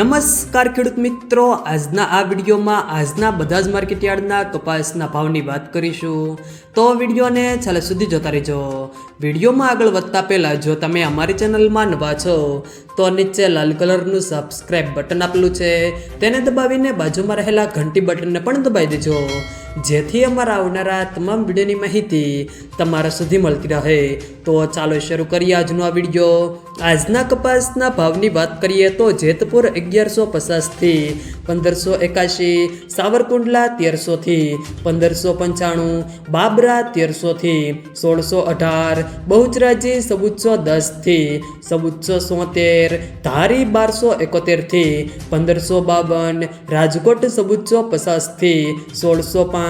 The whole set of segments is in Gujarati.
નમસ્કાર ખેડૂત મિત્રો. આજના આ વિડીયોમાં આજના બધા જ માર્કેટ યાર્ડના કપાસના ભાવની વાત કરીશું. તો વિડીયોને છેલ્લે સુધી જોતા રહેજો. વિડીયોમાં આગળ વધતા પહેલાં જો તમે અમારી ચેનલમાં નવા છો, તો નીચે લાલ કલરનું સબસ્ક્રાઇબ બટન આપેલું છે. તેને દબાવીને બાજુમાં રહેલા ઘંટી બટનને પણ દબાવી દેજો. જેથી અમારા આવનારા તમામ વિડીયોની માહિતી તમારા સુધી મળતી રહે. તો ચાલો શરૂ કરીએ આજનો આ વીડિયો. આજના કપાસના ભાવની વાત કરીએ તો જેતપુર અગિયારસો પચાસથી પંદરસો એકાશી, સાવરકુંડલા તેરસોથી પંદરસો પંચાણું, બાબરા તેરસોથી સોળસો અઢાર, બહુચરાજી સબુચ્ચો દસથી સબુચ્ચો સોતેર, ધારી બારસો એકોતેરથી પંદરસો બાવન, રાજકોટ સબુચ્ચો પચાસથી સોળસો પાંચ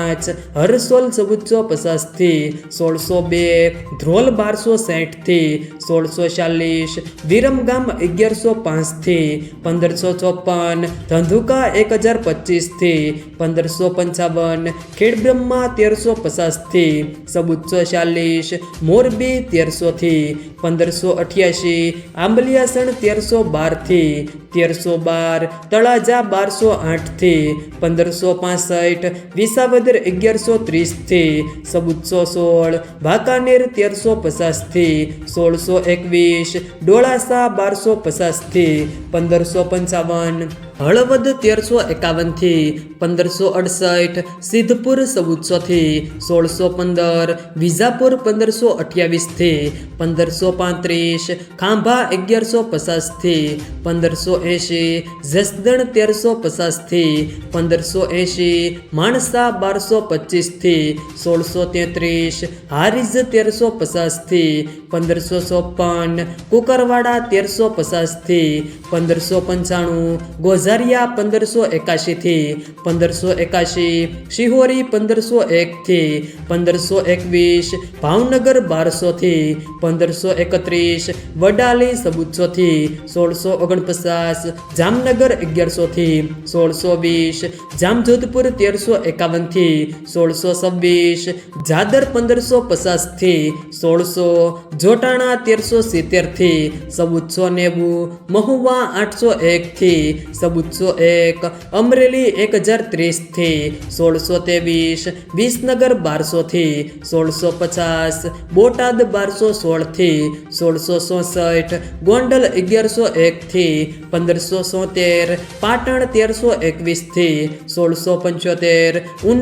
હરસોલ ચૌદસો પચાસથી સોળસો બે. ધ્રોલ બારસો સાઠથી સોળસો ચાલીસ. વિરમગામ અગિયારસો પાંચથી પંદરસો ચોપન. ધંધુકા એક હજાર પચીસથી પંદરસો પંચાવન. ખેડબ્રહ્મા તેરસો પચાસથી ચૌદસો ચાલીસ. મોરબી તેરસોથી પંદરસો અઠ્યાસી. આંબલિયાસણ તેરસો બારથી તેરસો બાર. તળાજા બારસો આઠથી પંદરસો પાસઠ. વિસાવદર અગિયારસો ત્રીસથી સબુચ્ચો સોળ, ભાકાનેર તેરસો પચાસથી, સોળસો એકવીસ, ડોળાસા બારસો પચાસથી, પંદરસો પંચાવન, હળવદ તેરસો એકાવનથી, પંદરસો અડસઠ, સિદ્ધપુર ચૌદસોથી સોળસો પંદર, વિજાપુર પંદરસો અઠ્યાવીસથી, પંદરસો પાંત્રીસ, ખાંભા અગિયારસો પચાસથી, પંદરસો એંશી, જસદણ તેરસો પચાસથી, પંદરસો એંશી, માણસા બારસો પચીસથી સોળસો તેત્રીસ, હારીજ તેરસો પચાસથી પંદરસો ચોપન, કુકરવાડા તેરસો પચાસથી પંદરસો પંચાણું, ગોઝારિયા પંદરસો એકાશીથી પંદરસો એકાશી, શિહોરી પંદરસો એકથી પંદરસો એકવીસ, ભાવનગર બારસોથી પંદરસો એકત્રીસ, વડાલી સબુચ્છોથી સોળસો ઓગણપચાસ, જામનગર અગિયારસોથી સોળસો વીસ, જામજોધપુર તેરસો એકાવનથી સોળસો છવ્વીસ, જાદર પંદરસો પચાસથી સોળસો, જોટાણા તેરસો સિત્તેરથી સબુચ્ચો નેવું, મહુવા આઠસો એકથી સબુચ્ચો એક, અમરેલી એક હજાર ત્રીસથી સોળસો ત્રેવીસ, વિસનગર બારસોથી સોળસો પચાસ, બોટાદ બારસો સોળથી સોળસો ચોસઠ, ગોંડલ અગિયારસો એકથી પંદરસો સોતેર, પાટણ તેરસો એકવીસથી સોળસો પંચોતેર